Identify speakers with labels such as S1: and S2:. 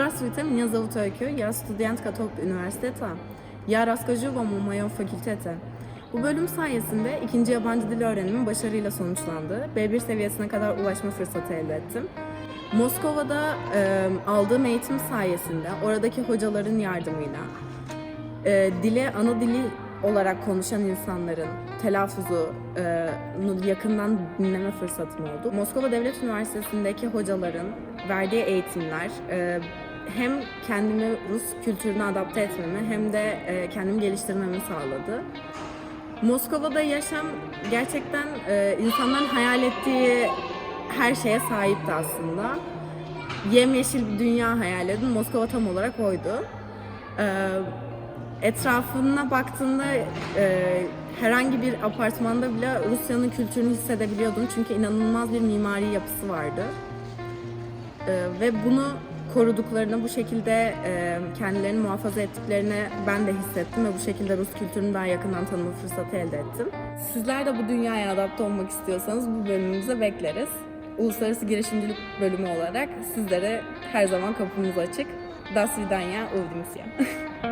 S1: Здравствуйте, меня зовут Öykü. Я студентка ТОП университета. Я расскажу вам о моем факультете. Bu bölüm sayesinde ikinci yabancı dil öğrenimi başarıyla sonuçlandı. B1 seviyesine kadar ulaşma fırsatı elde ettim. Moskova'da e, aldığım eğitim sayesinde oradaki hocaların yardımıyla e, dile ana dili olarak konuşan insanların telaffuzu e, nu yakından dinleme fırsatım oldu. Moskova Devlet Üniversitesi'ndeki hocaların verdiği eğitimler e, hem kendimi Rus kültürüne adapte etmemi hem de e, kendimi geliştirmemi sağladı. Moskova'da yaşam gerçekten e, insanların hayal ettiği her şeye sahipti aslında. Yemyeşil bir dünya hayal edin. Moskova tam olarak oydu. E, etrafına baktığında e, herhangi bir apartmanda bile Rusya'nın kültürünü hissedebiliyordum. Çünkü inanılmaz bir mimari yapısı vardı. E, ve bunu koruduklarını, bu şekilde e, kendilerini muhafaza ettiklerini ben de hissettim ve bu şekilde Rus kültürünü daha yakından tanıma fırsatı elde ettim. Sizler de bu dünyaya adapte olmak istiyorsanız bu bölümümüze bekleriz. Uluslararası Girişimcilik Bölümü olarak sizlere her zaman kapımız açık. Das Vidanya, Uvdimsya.